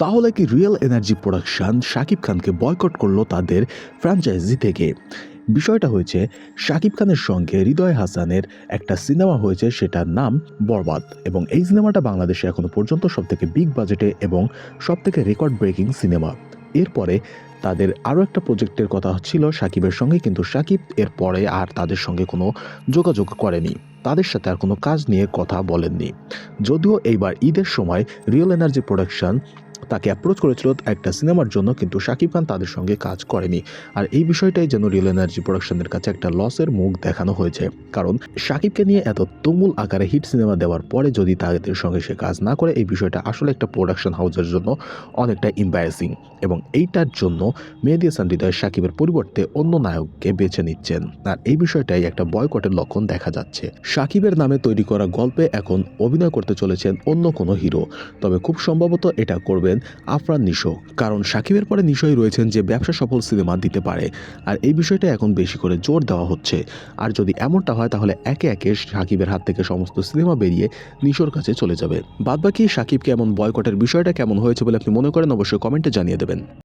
তাহলে কি real energy production Shakib খানকে বয়কট করল তাদের ফ্র্যাঞ্চাইজি থেকে? বিষয়টা হয়েছে শাকিব খানের সঙ্গে হৃদয় হাসানের একটা সিনেমা হয়েছে, সেটার নাম বরবাদ। এবং এই সিনেমাটা বাংলাদেশে এখনও পর্যন্ত সবথেকে বিগ বাজেটে এবং সবথেকে রেকর্ড ব্রেকিং সিনেমা। এরপরে তাদের আরও একটা প্রজেক্টের কথা ছিল সাকিবের সঙ্গে, কিন্তু সাকিব এরপরে আর তাদের সঙ্গে কোনো যোগাযোগ করেনি। তাদের সাথে আর কোনো কাজ নিয়ে কথা বলেননি। যদিও এইবার ঈদের সময় রিয়েল এনার্জি প্রোডাকশন তাকে অ্যাপ্রোচ করেছিল একটা সিনেমার জন্য, কিন্তু শাকিব খান তাদের সঙ্গে কাজ করেনি। আর এই বিষয়টাই যেন রিয়েল এনার্জি প্রোডাকশনের কাছে একটা লসের মুখ দেখানো হয়েছে। কারণ শাকিবকে নিয়ে এত তুমুল আকারে হিট সিনেমা দেওয়ার পরে যদি তাদের সঙ্গে সে কাজ না করে, এই বিষয়টা আসলে একটা প্রোডাকশন হাউসের জন্য অনেকটা ইম্বারেসিং এবং এইটার জন্য মেহেদি হাসান হৃদয় শাকিবের পরিবর্তে অন্য নায়ককে বেছে নিচ্ছেন। আর এই বিষয়টাই একটা বয়কটের লক্ষণ দেখা যাচ্ছে। শাকিবের নামে তৈরি করা গল্পে এখন অভিনয় করতে চলেছেন অন্য কোনো হিরো তবে খুব সম্ভবত এটা করবেন আফরান নিশো। কারণ সাকিবের পরে নিশোই রয়েছেন যে ব্যবসা সফল সিনেমা দিতে পারে। আর এই বিষয়টা এখন বেশি করে জোর দেওয়া হচ্ছে। আর যদি এমনটা হয়, তাহলে একে একে সাকিবের হাত থেকে সমস্ত সিনেমা বেরিয়ে নিশোর কাছে চলে যাবে। বাদবাকি সাকিবকে এমন বয়কটের বিষয়টা কেমন হয়েছে বলে আপনি মনে করেন, অবশ্যই কমেন্টে জানিয়ে দেবেন।